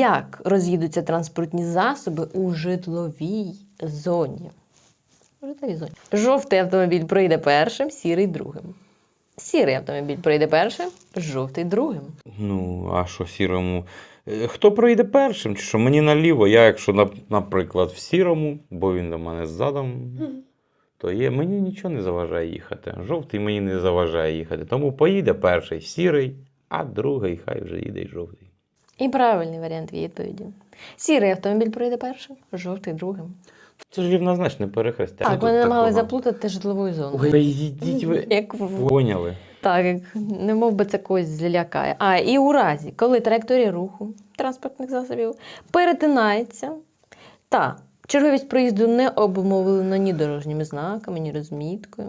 Як роз'їдуться транспортні засоби у житловій зоні? У житловій зоні. Жовтий автомобіль пройде першим, сірий другим. Сірий автомобіль пройде першим, жовтий другим. Ну, а що сірому? Е, Хто пройде першим? Чи що мені наліво? Я, якщо, нап- наприклад, в сірому, бо він до мене ззадом, то є, мені нічого не заважає їхати. Жовтий мені не заважає їхати. Тому поїде перший сірий, а другий хай вже їде й жовтий. І правильний варіант відповіді. Сірий автомобіль пройде першим, жовтий другим. Це ж рівнозначне перехрестя. Так, вони тут намагались заплутати житловою зоною. Ой, йдіть ви. Як в Поняли. Так, як не мов би це когось злякає. А і у разі, коли траєкторія руху транспортних засобів перетинається, та черговість проїзду не обумовлена ні дорожніми знаками, ні розміткою.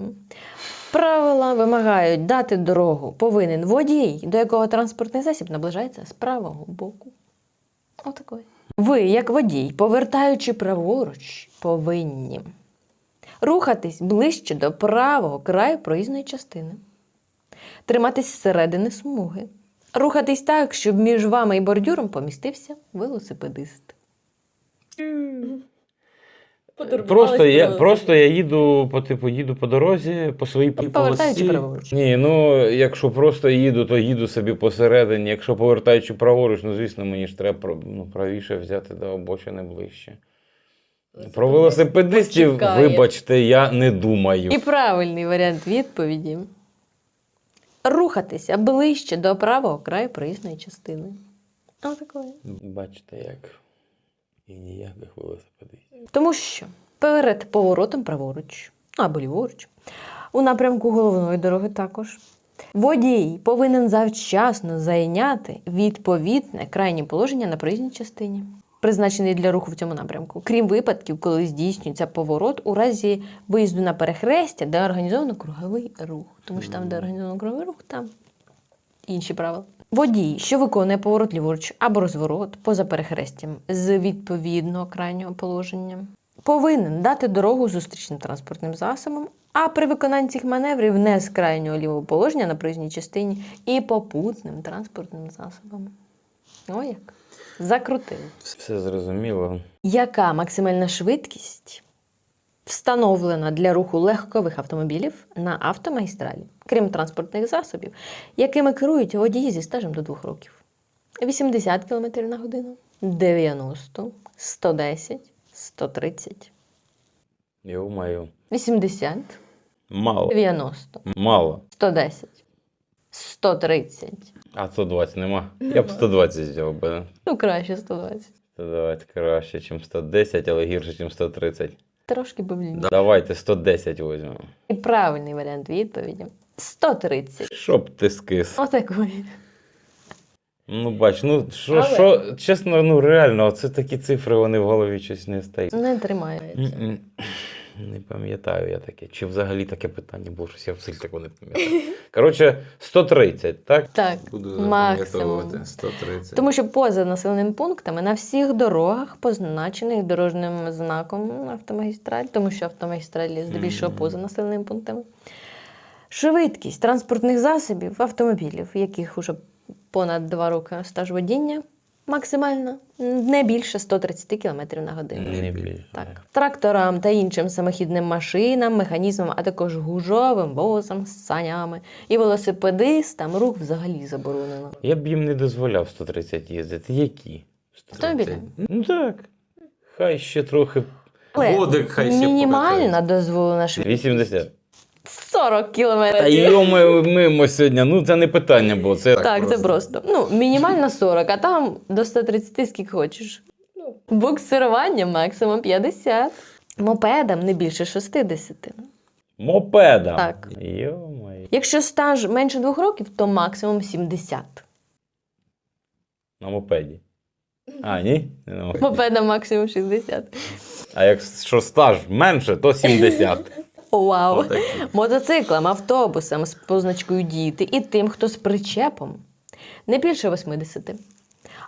Правила вимагають дати дорогу повинен водій, до якого транспортний засіб наближається з правого боку. Отакої. Ви, як водій, повертаючи праворуч, повинні рухатись ближче до правого краю проїзної частини триматись зсередини смуги, рухатись так, щоб між вами і бордюром помістився велосипедист. Просто я, просто я їду по типу їду по дорозі, по своїй полосі. Повертаючи праворуч. Ні, ну якщо просто їду, то їду собі посередині. Якщо повертаючи праворуч, ну звісно, мені ж треба ну, правіше взяти до обочини ближче. Про велосипедистів, почекає. вибачте, я не думаю. І правильний варіант відповіді рухатися ближче до правого краю проїзної частини. Отакої. Бачите, як. І ніяких велосипедистів. Тому що перед поворотом праворуч або ліворуч, у напрямку головної дороги також. Водій повинен завчасно зайняти відповідне крайнє положення на проїзній частині, призначений для руху в цьому напрямку, крім випадків, коли здійснюється поворот у разі виїзду на перехрестя, де організовано круговий рух. Тому що там, де організовано круговий рух, там інші правила. Водій, що виконує поворот ліворуч або розворот поза перехрестям з відповідного крайнього положення, повинен дати дорогу зустрічним транспортним засобам, а при виконанні цих маневрів не з крайнього лівого положення на проїзній частині і попутним транспортним засобам. О як. Закрутили. Все зрозуміло. Яка максимальна швидкість встановлена для руху легкових автомобілів на автомагістралі, крім транспортних засобів, якими керують водії зі стажем до 2 років? 80 км на годину, 90, 110, 130, Йо-маю. 80, Мало. 90, Мало. 110, 130. А 120 нема. Я б 120 взяв би. Ну, краще 120. 120 краще, ніж 110, але гірше, ніж 130. Трошки повільніше. Давайте 110 візьмемо. І правильний варіант відповіді 130. Щоб ти скис. Отакої. Ну, бач, ну що, Але- що, чесно, ну реально, це такі цифри, вони в голові щось не стають. Не тримається. М-м. Не пам'ятаю я таке. Чи взагалі таке питання було, щось я в такого не пам'ятаю. Коротше, 130, так? Так, Буду максимум. запам'ятовувати 130. Тому що поза населеними пунктами на всіх дорогах, позначених дорожнім знаком автомагістраль, тому що автомагістралі здебільшого Мгм. поза населеними пунктами. Швидкість транспортних засобів, автомобілів, яких уже понад 2 роки стаж водіння, максимальна не більше 130 км на годину. Не більше. Так. Тракторам та іншим самохідним машинам, механізмам, а також гужовим возам, санями і велосипедистам рух взагалі заборонено. Я б їм не дозволяв 130 їздити. Які? 130? Автомобілі. Ну так. Хай ще трохи. Але Годик хай ще мінімальна дозволена швидкість 80. 40 кілометрів. Та км. йомо мимо сьогодні. Ну це не питання було. Це Так, це просто. Ну, мінімальна 40, а там до 130 скільки хочеш. Буксирування максимум 50. Мопедам не більше 60. мопеда. Так. Йомай. Якщо стаж менше 2 років, то максимум 70. На мопеді. А, ні? Не на мопеді. Мопедам максимум 60. А якщо стаж менше, то 70. Вау! Мотоциклам, автобусам з позначкою діти і тим, хто з причепом не більше 80.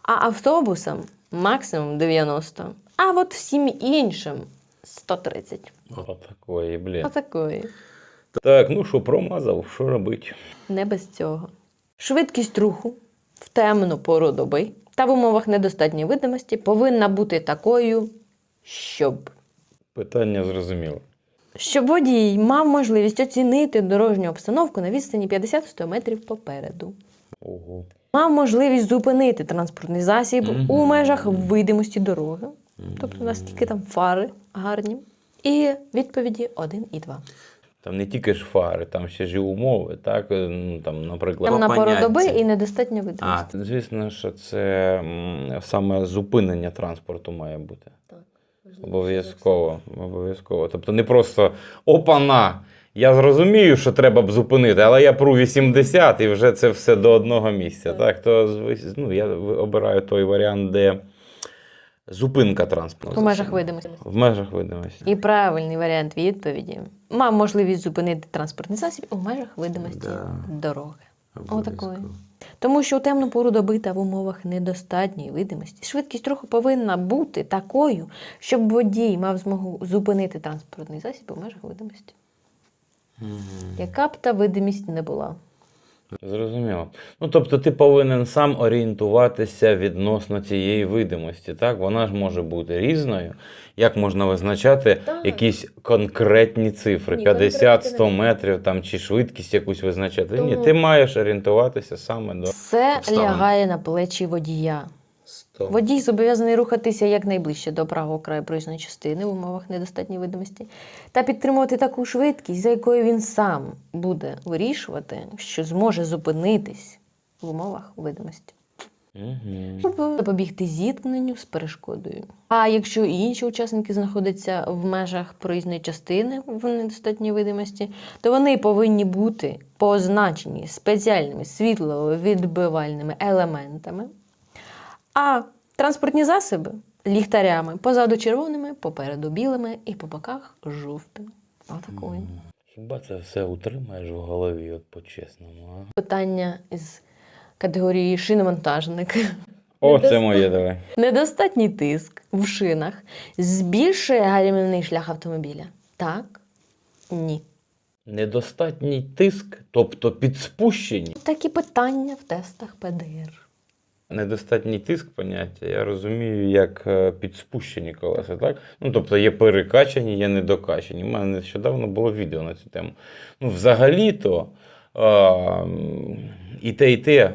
А автобусам максимум 90. А от всім іншим 130. Отакої, блін. Отакої. Так, ну що, промазав, що робити? Не без цього. Швидкість руху в темну пору доби та в умовах недостатньої видимості повинна бути такою, щоб. Питання зрозуміло. Щоб водій мав можливість оцінити дорожню обстановку на відстані 50-100 метрів попереду. Ого. Мав можливість зупинити транспортний засіб Мгм. у межах видимості дороги, тобто наскільки там фари гарні. І відповіді 1 і 2. Там не тільки ж фари, там ще ж і умови, так? е, Ну, там, наприклад, Там на пору поняття. доби і недостатня А, видимості. звісно, що це саме зупинення транспорту має бути. Обов'язково. Обов'язково. Тобто не просто опана. Я зрозумію, що треба б зупинити, але я пру 80 і вже це все до одного місця. Так, то ну, я обираю той варіант, де зупинка транспорту. У межах видимості. В межах видимості. І правильний варіант відповіді мав можливість зупинити транспортний засіб у межах видимості Да. дороги. Отакої. Тому що у темну пору доби та в умовах недостатньої видимості швидкість руху повинна бути такою, щоб водій мав змогу зупинити транспортний засіб у межах видимості. Яка б та видимість не була. Зрозуміло. Ну, тобто ти повинен сам орієнтуватися відносно цієї видимості. Так? Вона ж може бути різною. Як можна визначати Так. якісь конкретні цифри? Ні, 50-100 метрів там, чи швидкість якусь визначати? Ні, ти маєш орієнтуватися саме до Це обставин. лягає на плечі водія. 100. Водій зобов'язаний рухатися якнайближче до правого краю проїзної частини в умовах недостатньої видимості та підтримувати таку швидкість, за якою він сам буде вирішувати, що зможе зупинитись в умовах видимості. Щоб запобігти зіткненню з перешкодою. А якщо інші учасники знаходяться в межах проїзної частини в недостатній видимості, то вони повинні бути позначені спеціальними світловідбивальними елементами, а транспортні засоби ліхтарями позаду червоними, попереду білими і по боках жовтими. Отакої. Хіба це все утримаєш в голові, от по-чесному, а? Питання із категорії шиномонтажник. О, це моє давай. Недостатній тиск в шинах збільшує гальмівний шлях автомобіля? Так? Ні. Недостатній тиск, тобто підспущені. Такі питання в тестах ПДР. Недостатній тиск поняття, я розумію, як е, підспущені колеса, так? Ну, тобто є перекачані, є недокачані. У мене нещодавно було відео на цю тему. Ну, взагалі-то е, і те, і те е,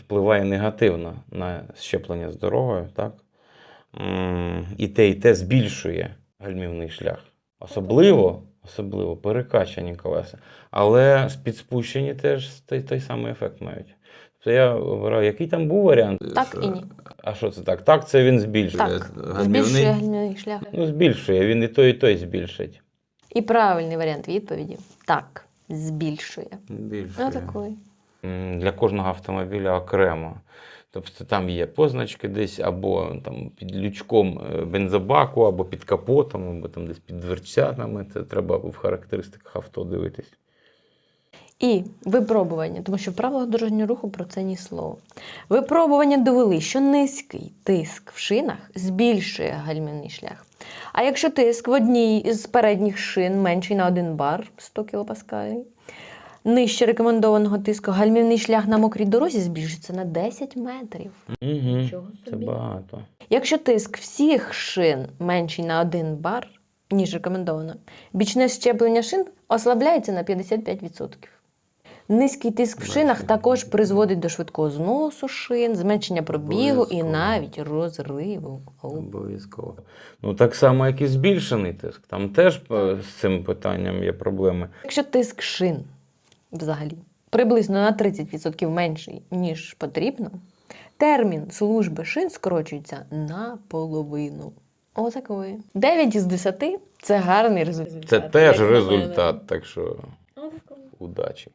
впливає негативно на щеплення з дорогою, так? І те, і те збільшує гальмівний шлях. Особливо, особливо перекачані колеса. Але підспущені теж той, той самий ефект мають. Тобто я обираю, який там був варіант? Так і ні. А що це так? Так, це він збільшує. Так, збільшує гальмівний шлях. Ну, збільшує, він і той, і той збільшить. І правильний варіант відповіді так, збільшує. Збільшує. Отакої. М, Для кожного автомобіля окремо. Тобто там є позначки десь або там під лючком е, бензобаку, або під капотом, або там десь під дверцятами. Це треба в характеристиках авто дивитись. І випробування, тому що в правилах дорожнього руху про це ні слова. Випробування довели, що низький тиск в шинах збільшує гальмівний шлях. А якщо тиск в одній із передніх шин менший на 1 бар 100 кПа, нижче рекомендованого тиску, гальмівний шлях на мокрій дорозі збільшується на 10 метрів. Угу. Чого Це багато. Якщо тиск всіх шин менший на 1 бар, ніж рекомендовано, бічне щеплення шин ослабляється на 55%. Низький тиск в шинах також призводить до швидкого зносу шин, зменшення пробігу і навіть розриву. Обов'язково. Ну, так само, як і збільшений тиск. Там теж е, з цим питанням є проблеми. Якщо тиск шин взагалі приблизно на 30% менший, ніж потрібно, термін служби шин скорочується наполовину. Отакої. 9 із 10 це гарний результат. Це теж результат, так що удачі.